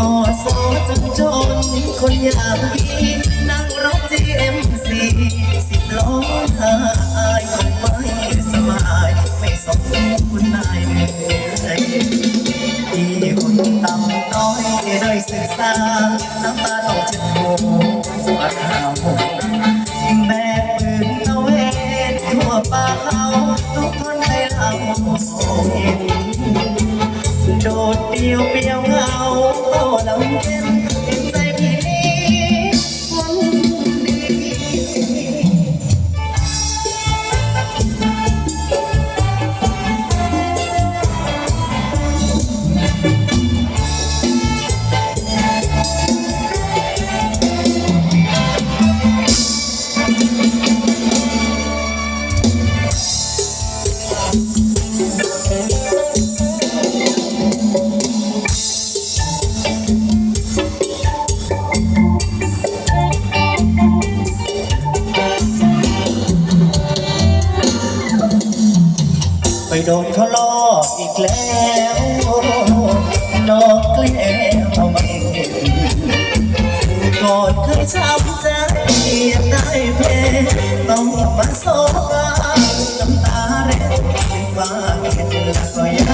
อสอจนจนคนอย่างพี่นั่งรถ GMC สิบล้อหายคงไม่สบาย ไม่สมคุณนายเลยพี่คนต่ำน้อยได้ศึกษาน้ำตาต้องเจ็บปวดปวดหาวแบกปืนตะเวนทั่วป่าเขาทุกคนให้เราเห็น โดดเดียวเปลี่ยวเหงาโอ้ลำเย็น ไปโดนเขาลอกอีกแล้วนอกแกล้วไม่เห็นก่อนเคยช้ำใจได้เพลต้องมาโศกน้ำตาเร็วว่าเห็นแล้วก็ยัง